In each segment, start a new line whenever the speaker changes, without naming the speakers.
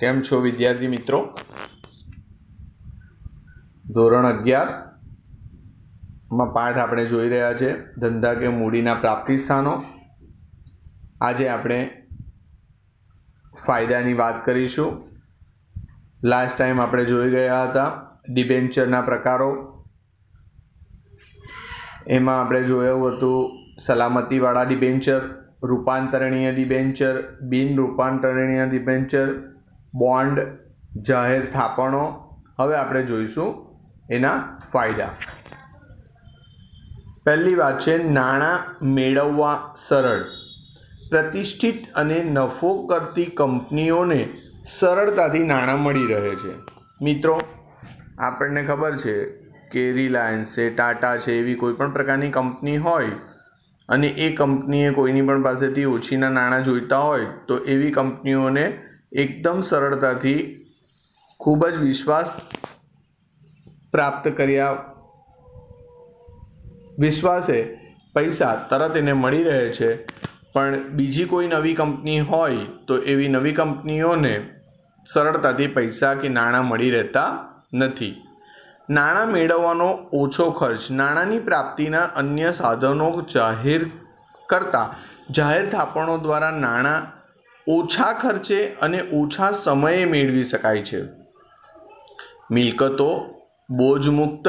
કેમ છો વિદ્યાર્થી મિત્રો? ધોરણ અગિયારમાં પાઠ આપણે જોઈ રહ્યા છે, ધંધા કે મૂડીના પ્રાપ્તિ સ્થાનો આજે આપણે ફાયદાની વાત કરીશું. લાસ્ટ ટાઈમ આપણે જોઈ ગયા હતા ડિબેન્ચરના પ્રકારો. એમાં આપણે જોયું હતું સલામતીવાળા ડિબેન્ચર, રૂપાંતરણીય ડિબેન્ચર, બિન રૂપાંતરણીય ડિબેન્ચર બોન્ડ, જાહેર થાપણો. હવે આપણે જોઈશું એના ફાયદા. પહેલી વાત છે, નાણાં મેળવવા સરળ. પ્રતિષ્ઠિત અને નફો કરતી કંપનીઓને સરળતાથી નાણાં મળી રહે છે. મિત્રો, આપણને ખબર છે કે રિલાયન્સ છે ટાટા છે, એવી કોઈ પણ પ્રકારની કંપની હોય અને એ કંપનીએ કોઈની પણ પાસેથી ઓછીના નાણાં જોઈતા હોય, તો એવી કંપનીઓને એકદમ સરળતાથી ખૂબ જ વિશ્વાસ પ્રાપ્ત કર્યા વિશ્વાસે પૈસા તરત એને મળી રહે છે. પણ બીજી કોઈ નવી કંપની હોય તો એવી નવી કંપનીઓને સરળતાથી પૈસા કે નાણાં મળી રહેતા નથી. નાણાં મેળવવાનો ઓછો ખર્ચ નાણાંની પ્રાપ્તિના અન્ય સાધનો જાહેર કરતાં જાહેર થાપણો દ્વારા નાણાં ઓછા ખર્ચે અને ઓછા સમયે મેળવી શકાય છે. મિલકતો, બોજમુક્ત,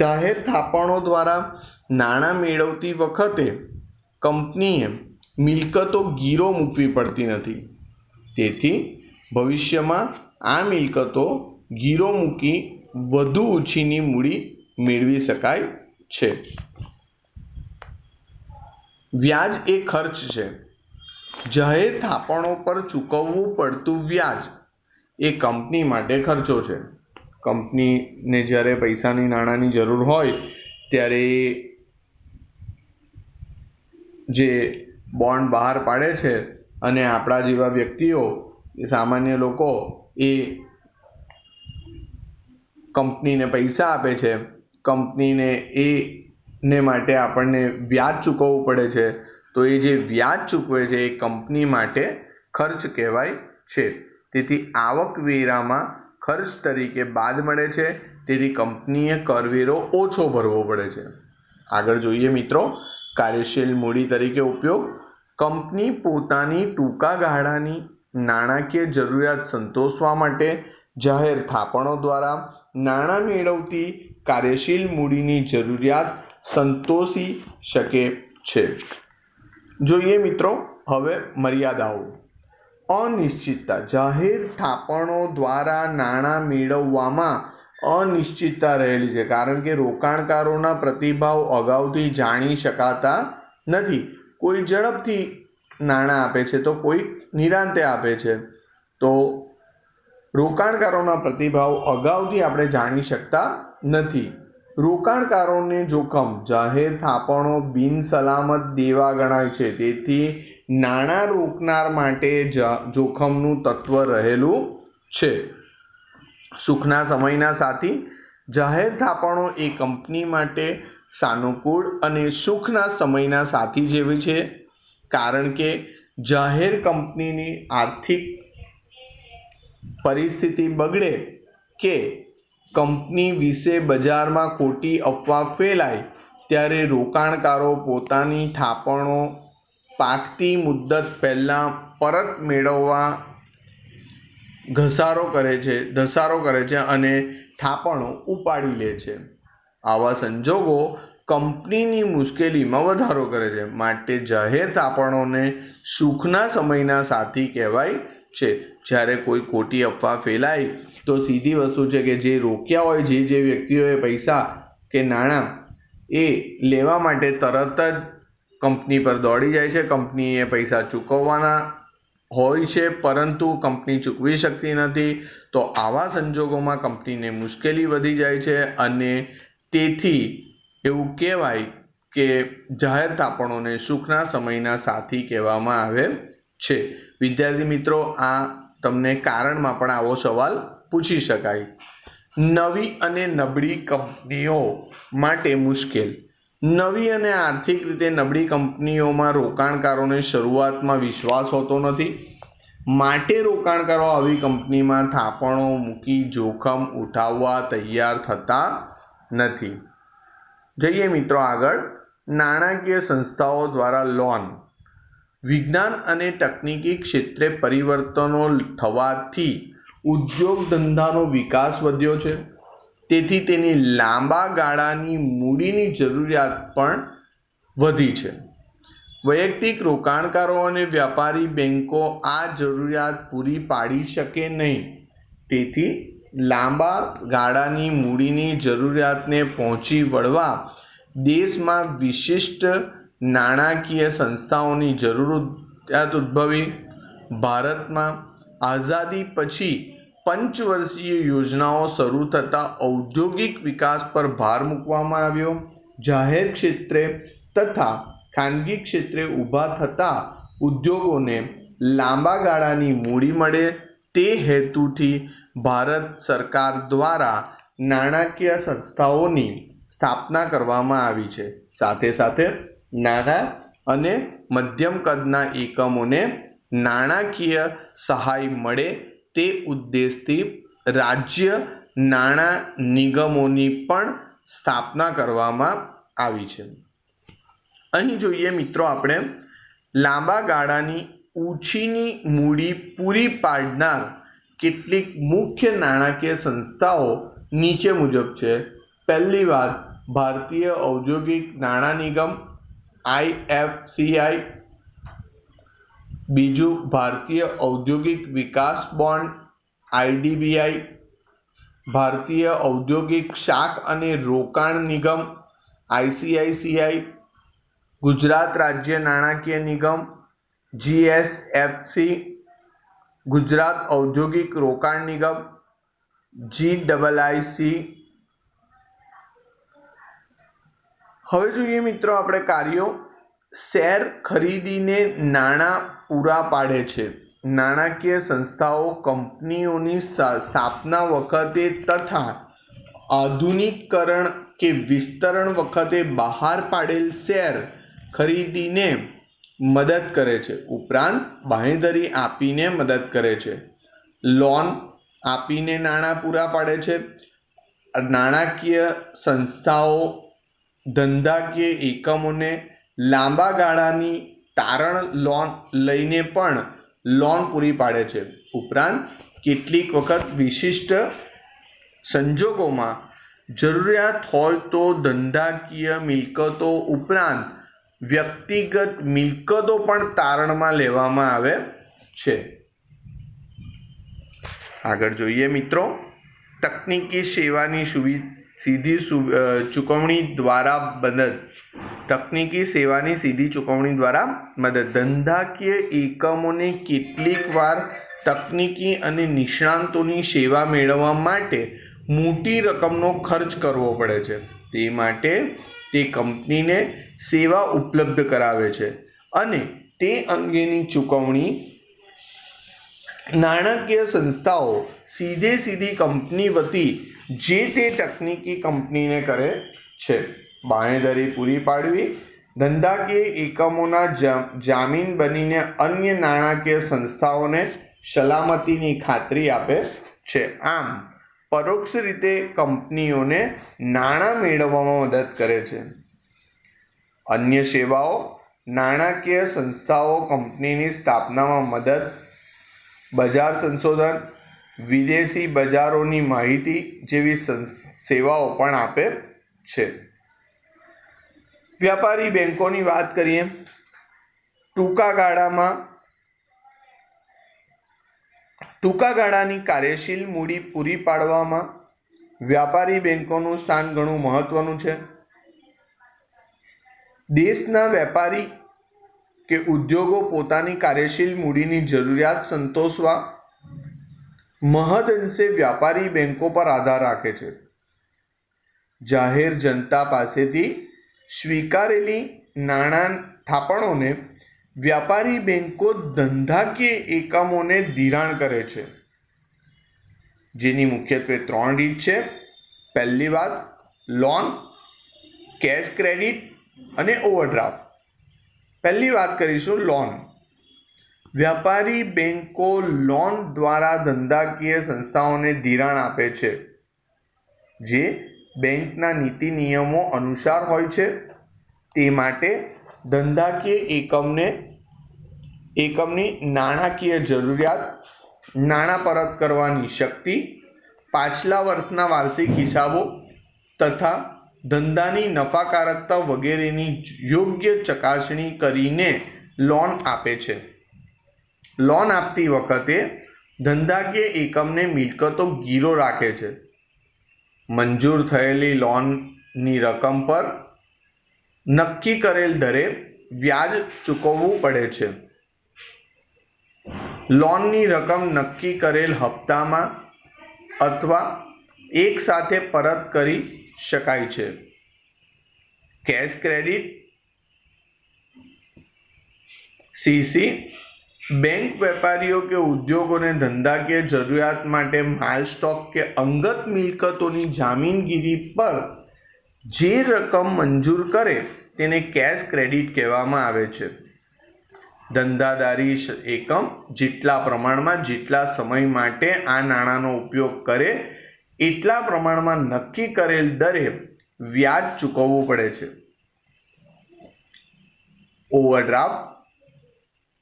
જાહેર થાપણો દ્વારા નાણાં મેળવતી વખતે કંપનીએ મિલકતો ગીરો મૂકવી પડતી નથી. તેથી ભવિષ્યમાં આ મિલકતો ગીરો મૂકી વધુ ઓછીની મૂડી મેળવી શકાય છે. વ્યાજ એ ખર્ચ છે. જાહેર થાપણો પર ચૂકવવું પડતું વ્યાજ એ કંપની માટે ખર્ચો છે. કંપનીને જ્યારે પૈસાની નાણાંની જરૂર હોય ત્યારે જે બોન્ડ બહાર પાડે છે અને આપણા જેવા વ્યક્તિઓ સામાન્ય લોકો, એ કંપનીને પૈસા આપે છે. કંપનીને એ ને માટે આપણને વ્યાજ ચૂકવવું પડે છે. તો એ જે વ્યાજ ચૂકવે છે એ કંપની માટે ખર્ચ કહેવાય છે. તેથી આવકવેરામાં ખર્ચ તરીકે બાદ મળે છે, તેથી કંપનીએ કરવેરો ઓછો ભરવો પડે છે. આગળ જોઈએ મિત્રો, કાર્યશીલ મૂડી તરીકે ઉપયોગ. કંપની પોતાની ટૂંકા ગાળાની નાણાકીય જરૂરિયાત સંતોષવા માટે જાહેર થાપણો દ્વારા નાણાં મેળવતી કાર્યશીલ મૂડીની જરૂરિયાત સંતોષી શકે છે. જોઈએ મિત્રો, હવે મર્યાદાઓ. અનિશ્ચિતતા. જાહેર થાપણો દ્વારા નાણાં મેળવવામાં અનિશ્ચિતતા રહેલી છે, કારણ કે રોકાણકારોના પ્રતિભાવ અગાઉથી જાણી શકાતા નથી. કોઈ ઝડપથી નાણાં આપે છે તો કોઈ નિરાંતે આપે છે. તો રોકાણકારોના પ્રતિભાવ અગાઉથી આપણે જાણી શકતા નથી. રોકાણકારોને જોખમ, જાહેર થાપણો બિનસલામત દેવા ગણાય છે. તેથી નાણાં રોકનાર માટે જોખમનું તત્વ રહેલું છે. સુખના સમયના સાથી, જાહેર થાપણો એ કંપની માટે સાનુકૂળ અને સુખના સમયના સાથી જેવી છે. કારણ કે જાહેર કંપનીની આર્થિક પરિસ્થિતિ બગડે કે કંપની વિશે બજારમાં ખોટી અફવા ફેલાય ત્યારે રોકાણકારો પોતાની થાપણો પાકતી મુદ્દત પહેલાં પરત મેળવવા ઘસારો કરે છે, ધસારો કરે છે અને થાપણો ઉપાડી લે છે. આવા સંજોગો કંપનીની મુશ્કેલીમાં વધારો કરે છે. માટે જાહેર થાપણોને સુખના સમયના સાથી કહેવાય છે. જ્યારે કોઈ ખોટી અફવા ફેલાય, તો સીધી વસ્તુ છે કે જે રોક્યા હોય, જે જે વ્યક્તિઓએ પૈસા કે નાણાં એ લેવા માટે તરત જ કંપની પર દોડી જાય છે. કંપનીએ પૈસા ચૂકવવાના હોય છે, પરંતુ કંપની ચૂકવી શકતી નથી, તો આવા સંજોગોમાં કંપનીને મુશ્કેલી વધી જાય છે અને તેથી એવું કહેવાય કે જાહેર થાપણોને સુખના સમયના સાથી કહેવામાં આવે છે. વિદ્યાર્થી મિત્રો, આ તમને કારણમાં પણ આવો સવાલ પૂછી શકાય. નવી અને નબળી કંપનીઓ માટે મુશ્કેલ. નવી અને આર્થિક રીતે નબળી કંપનીઓમાં રોકાણકારોને શરૂઆતમાં વિશ્વાસ હોતો નથી. માટે રોકાણકારો આવી કંપનીમાં થાપણો મૂકી જોખમ ઉઠાવવા તૈયાર થતા નથી. જઈએ મિત્રો આગળ. નાણાકીય સંસ્થાઓ દ્વારા લોન. વિજ્ઞાન અને તકનીકી ક્ષેત્રે પરિવર્તનો થવાથી ઉદ્યોગ ધંધાનો વિકાસ વધ્યો છે. તેથી તેની લાંબા ગાળાની મૂડીની જરૂરિયાત પણ વધી છે. વૈયક્તિક રોકાણકારો અને વ્યાપારી બેન્કો આ જરૂરિયાત પૂરી પાડી શકે નહીં. તેથી લાંબા ગાળાની મૂડીની જરૂરિયાતને પહોંચી વળવા દેશમાં વિશિષ્ટ નાણાકીય સંસ્થાઓની જરૂરિયાત ઉદ્ભવી. ભારતમાં આઝાદી પછી પંચવર્ષીય યોજનાઓ શરૂ થતાં ઔદ્યોગિક વિકાસ પર ભાર મૂકવામાં આવ્યો. જાહેર ક્ષેત્રે તથા ખાનગી ક્ષેત્રે ઊભા થતા ઉદ્યોગોને લાંબા ગાળાની મૂડી મળે તે હેતુથી ભારત સરકાર દ્વારા નાણાકીય સંસ્થાઓની સ્થાપના કરવામાં આવી છે. સાથે સાથે નાના અને મધ્યમ કદના એકમોને નાણાકીય સહાય મળે તે ઉદ્દેશથી રાજ્ય નાણાં નિગમોની પણ સ્થાપના કરવામાં આવી છે. અહીં જોઈએ મિત્રો આપણે લાંબા ગાળાની ઊંચીની મૂડી પૂરી પાડનાર કેટલીક મુખ્ય નાણાકીય સંસ્થાઓ નીચે મુજબ છે. પહેલી વાત, ભારતીય ઔદ્યોગિક નાણાં નિગમ આઈએફસીઆઈ બીજું ભારતીય ઔદ્યોગિક વિકાસ બોન્ડ આઈડીબીઆઈ ભારતીય ઔદ્યોગિક શાખ અને રોકાણ નિગમ આઈસીઆઈસીઆઈ ગુજરાત રાજ્ય નાણાકીય નિગમ જીએસએફસી ગુજરાત ઔદ્યોગિક રોકાણ નિગમ જી ડબલ આઈસી હવે જોઈએ મિત્રો આપણે કાર્યો. શેર ખરીદીને નાણાં પૂરા પાડે છે. નાણાકીય સંસ્થાઓ, કંપનીઓની સ્થાપના વખતે તથા આધુનિકરણ કે વિસ્તરણ વખતે બહાર પાડેલ શેર ખરીદીને મદદ કરે છે. ઉપરાંત બાંહેધરી આપીને મદદ કરે છે. લોન આપીને નાણાં પૂરા પાડે છે. નાણાકીય સંસ્થાઓ ધંધાકીય એકમોને લાંબા ગાળાની તારણ લોન લઈને પણ લોન પૂરી પાડે છે. ઉપરાંત, કેટલીક વખત વિશિષ્ટ સંજોગોમાં જરૂરિયાત હોય તો ધંધાકીય મિલકતો ઉપરાંત વ્યક્તિગત મિલકતો પણ તારણમાં લેવામાં આવે છે. આગળ જોઈએ મિત્રો, તકનીકી સેવાની સુવિ સીધી ચૂકવણી દ્વારા મદદ. તકનીકી સેવાની સીધી ચૂકવણી દ્વારા મદદ. ધંધાકીય એકમોને કેટલીક વાર તકનીકી અને નિષ્ણાંતોની સેવા મેળવવા માટે મોટી રકમનો ખર્ચ કરવો પડે છે. તે માટે તે કંપનીને સેવા ઉપલબ્ધ કરાવે છે અને તે અંગેની ચૂકવણી નાણાકીય સંસ્થાઓ સીધે સીધી કંપની વતી જે તે તકનીકી કંપનીને કરે છે. બાંહેધરી પૂરી પાડવી, ધંધાકીય એકમોના જામીન બનીને અન્ય નાણાકીય સંસ્થાઓને સલામતીની ખાતરી આપે છે. આમ, પરોક્ષ રીતે કંપનીઓને નાણાં મેળવવામાં મદદ કરે છે. અન્ય સેવાઓ, નાણાકીય સંસ્થાઓ કંપનીની સ્થાપનામાં મદદ, બજાર સંશોધન વિદેશી બજારોની માહિતી જેવી સેવાઓ પણ આપે છે. વ્યાપારી બેંકોની વાત કરીએ, ટૂંકા ગાળામાં ટૂંકા ગાળાની કાર્યશીલ મૂડી પૂરી પાડવામાં વ્યાપારી બેન્કોનું સ્થાન ઘણું મહત્વનું છે. દેશના વેપારી કે ઉદ્યોગો પોતાની કાર્યશીલ મૂડીની જરૂરિયાત સંતોષવા મહદઅંશે વ્યાપારી બેન્કો પર આધાર રાખે છે. જાહેર જનતા પાસેથી સ્વીકારેલી નાણાં થાપણોને વ્યાપારી બેંકો ધંધાકીય એકમોને ધિરાણ કરે છે. જેની મુખ્યત્વે ત્રણ રીત છે. પહેલી વાત, લોન, કેશ ક્રેડિટ અને ઓવરડ્રાફ્ટ. પહેલી વાત કરીશું લોન. વ્યાપારી બેન્કો લોન દ્વારા ધંધાકીય સંસ્થાઓને ધિરાણ આપે છે, જે બેંકના નીતિ નિયમો અનુસાર હોય છે. તે માટે ધંધાકીય એકમને, એકમની નાણાકીય જરૂરિયાત, નાણાં પરત કરવાની શક્તિ, પાછલા વર્ષના વાર્ષિક હિસાબો તથા ધંધાની નફાકારકતા વગેરેની યોગ્ય ચકાસણી કરીને લોન આપે છે. લોન આપતી વખતે ધંધાકીય એકમને મિલકતો ગીરો રાખે છે. મંજૂર થયેલી લોનની રકમ પર નક્કી કરેલ દરે વ્યાજ ચૂકવવું પડે છે. લોનની રકમ નક્કી કરેલ હપ્તામાં અથવા એક સાથે પરત કરી શકાય છે. કેશ ક્રેડિટ, સીસી બેંક વેપારીઓ કે ઉદ્યોગોને ધંધાકીય જરૂરિયાત માટે માલ સ્ટોક કે અંગત મિલકતોની જામીનગીરી પર જે રકમ મંજૂર કરે તેને કેશ ક્રેડિટ કહેવામાં આવે છે. ધંધાદારી એકમ જેટલા પ્રમાણમાં જેટલા સમય માટે આ નાણાંનો ઉપયોગ કરે એટલા પ્રમાણમાં નક્કી કરેલ દરે વ્યાજ ચૂકવવું પડે છે. ઓવરડ્રાફ્ટ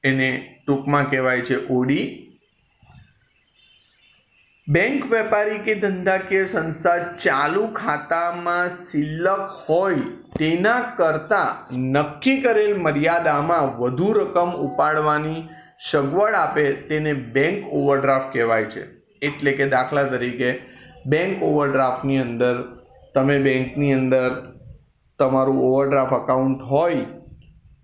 એને ટૂંકમાં કહેવાય છે ઓડી. બેંક વેપારી કે ધંધાકીય સંસ્થા ચાલુ ખાતામાં સિલ્લક હોય તેના કરતાં નક્કી કરેલ મર્યાદામાં વધુ રકમ ઉપાડવાની સગવડ આપે તેને બેંક ઓવરડ્રાફ્ટ કહેવાય છે. એટલે કે દાખલા તરીકે બેંક ઓવરડ્રાફ્ટની અંદર, તમે બેંકની અંદર તમારું ઓવરડ્રાફ્ટ અકાઉન્ટ હોય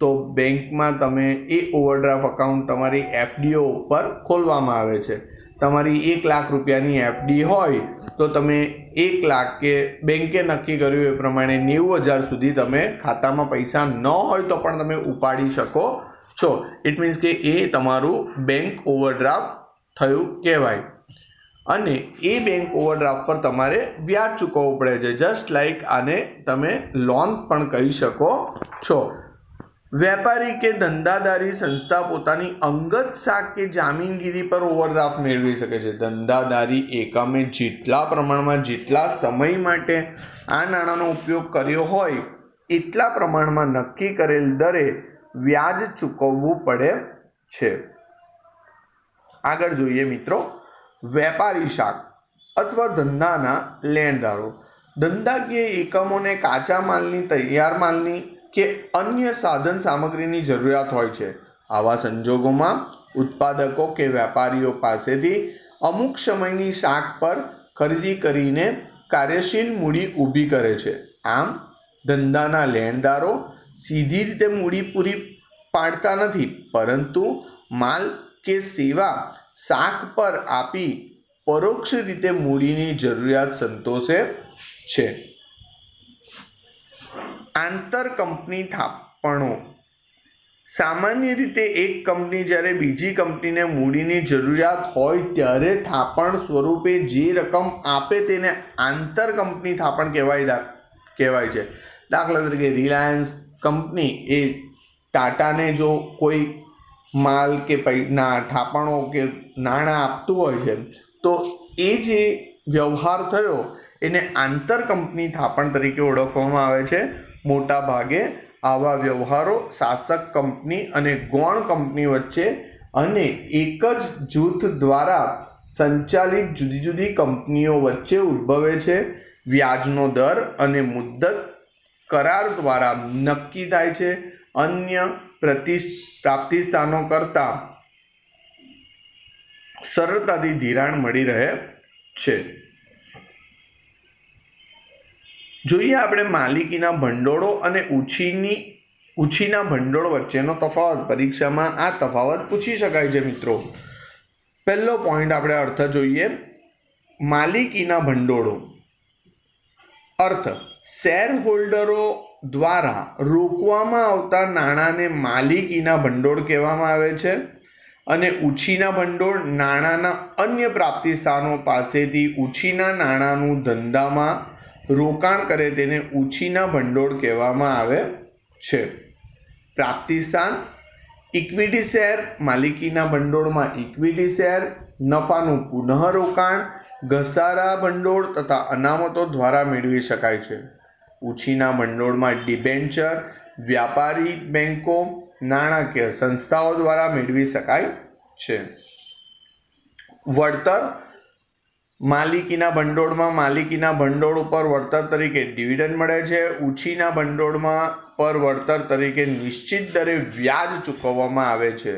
તો બેંકમાં તમે એ ઓવરડ્રાફ્ટ અકાઉન્ટ તમારી એફડીઓ ઉપર ખોલવામાં આવે છે. તમારી એક લાખ રૂપિયાની એફડી હોય તો તમે એક લાખ કે બેંકે નક્કી કર્યું એ પ્રમાણે નેવું હજાર સુધી તમે ખાતામાં પૈસા ન હોય તો પણ તમે ઉપાડી શકો છો. ઇટ મીન્સ કે એ તમારું બેંક ઓવરડ્રાફ્ટ થયું કહેવાય. અને એ બેંક ઓવરડ્રાફ્ટ પર તમારે વ્યાજ ચૂકવવું પડે છે. જસ્ટ લાઈક આને તમે લોન પણ કહી શકો છો. વેપારી કે ધંધાદારી સંસ્થા પોતાની અંગત શાક કે જામીનગીરી પર ઓવરડ્રાફ્ટ મેળવી શકે છે. ધંધાદારી એકમે જેટલા પ્રમાણમાં, જેટલા સમય માટે આ નાણાંનો ઉપયોગ કર્યો હોય, એટલા પ્રમાણમાં નક્કી કરેલ દરે વ્યાજ ચૂકવવું પડે છે. આગળ જોઈએ મિત્રો, વેપારી શાક અથવા ધંધાના લેણદારો. ધંધાકીય એકમોને કાચા માલની, તૈયાર માલની કે અન્ય સાધન સામગ્રીની જરૂરિયાત હોય છે. આવા સંજોગોમાં ઉત્પાદકો કે વેપારીઓ પાસેથી અમુક સમયની શાક પર ખરીદી કરીને કાર્યશીલ મૂડી ઊભી કરે છે. આમ, ધંધાના લેણદારો સીધી રીતે મૂડી પૂરી પાડતા નથી, પરંતુ માલ કે સેવા શાક પર આપી પરોક્ષ રીતે મૂડીની જરૂરિયાત સંતોષે છે. આંતર કંપની થાપણો. સામાન્ય રીતે એક કંપની જ્યારે બીજી કંપનીને મૂડીની જરૂરિયાત હોય ત્યારે થાપણ સ્વરૂપે જે રકમ આપે તેને આંતર કંપની થાપણ કહેવાય કહેવાય છે. દાખલા તરીકે રિલાયન્સ કંપની એ ટાટાને જો કોઈ માલ કે ના, થાપણો કે નાણાં આપતું હોય છે, તો એ જે વ્યવહાર થયો એને આંતર કંપની થાપણ તરીકે ઓળખવામાં આવે છે. મોટા ભાગે આવા વ્યવહારો શાસક કંપની અને ગૌણ કંપની વચ્ચે અને એક જ જૂથ દ્વારા સંચાલિત જુદી જુદી કંપનીઓ વચ્ચે ઉદ્ભવે છે. વ્યાજનો દર અને મુદ્દત કરાર દ્વારા નક્કી થાય છે. અન્ય પ્રતિ પ્રાપ્તિસ્થાનો કરતાં સરળતાથી ધિરાણ મળી રહે છે. જોઈએ આપણે માલિકીના ભંડોળો અને ઉછીની, ઉછીના ભંડોળ વચ્ચેનો તફાવત. પરીક્ષામાં આ તફાવત પૂછી શકાય છે મિત્રો. પહેલો પોઈન્ટ આપણે અર્થ જોઈએ. માલિકીના ભંડોળો. અર્થ શેર હોલ્ડરો દ્વારા રોકવામાં આવતા નાણાંને માલિકીના ભંડોળ કહેવામાં આવે છે અને ઉછીના ભંડોળ નાણાંના અન્ય પ્રાપ્તિ સ્થાનો પાસેથી ઉછીના નાણાંનું ધંધામાં રોકાણ કરે તેને ઉછીના ભંડોળ કહેવામાં આવે છે. પ્રાપ્તિ સ્થાન, ઇક્વિટી શેર, માલિકીના ભંડોળમાં ઇક્વિટી શેર, નફાનું પુનઃરોકાણ, ઘસારા ભંડોળ તથા અનામતો દ્વારા મેળવી શકાય છે. ઉછીના ભંડોળમાં ડિબેન્ચર, વ્યાપારી બેંકો, નાણાકીય સંસ્થાઓ દ્વારા મેળવી શકાય છે. વળતર માલિકીના ભંડોળમાં માલિકીના ભંડોળ ઉપર વળતર તરીકે ડિવિડન્ડ મળે છે. ઉછીના ભંડોળમાં પર વળતર તરીકે નિશ્ચિત દરે વ્યાજ ચૂકવવામાં આવે છે.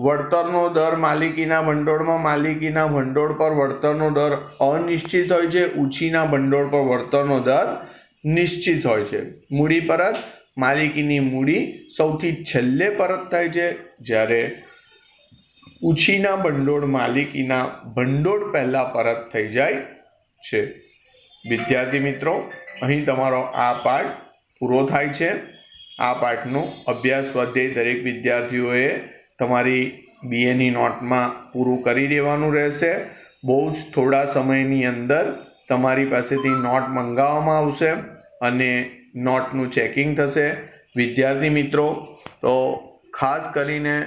વળતરનો દર માલિકીના ભંડોળમાં માલિકીના ભંડોળ પર વળતરનો દર અનિશ્ચિત હોય છે. ઉછીના ભંડોળ પર વળતરનો દર નિશ્ચિત હોય છે. મૂડી પરત, માલિકીની મૂડી સૌથી છેલ્લે પરત થાય છે. જ્યારે ઉછીના ભંડોળ માલિકીના ભંડોળ પહેલાં પરત થઈ જાય છે. વિદ્યાર્થી મિત્રો, અહીં તમારો આ પાઠ પૂરો થાય છે. આ પાઠનો અભ્યાસ સ્વાધ્યાય દરેક વિદ્યાર્થીઓએ તમારી બીએની નોટમાં પૂરું કરી દેવાનું રહેશે. બહુ જ થોડા સમયની અંદર તમારી પાસેથી નોટ મંગાવવામાં આવશે અને નોટનું ચેકિંગ થશે. વિદ્યાર્થી મિત્રો, તો ખાસ કરીને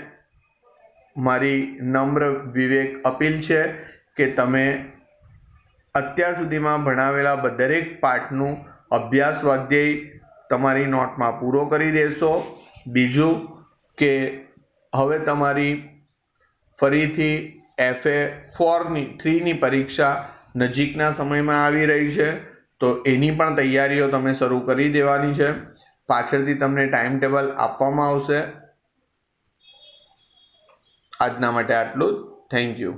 મારી નમ્ર વિવેક અપીલ છે કે તમે અત્યાર સુધીમાં ભણાવેલા દરેક પાઠનું અભ્યાસ સ્વાધ્યાય તમારી નોટમાં પૂરો કરી દેશો. બીજું કે હવે તમારી ફરીથી એફએ ફોરની થ્રીની પરીક્ષા નજીકના સમયમાં આવી રહી છે, તો એની પણ તૈયારીઓ તમે શરૂ કરી દેવાની છે. પાછળથી તમને ટાઈમ ટેબલ આપવામાં આવશે. આજના માટે આટલું જ. Thank you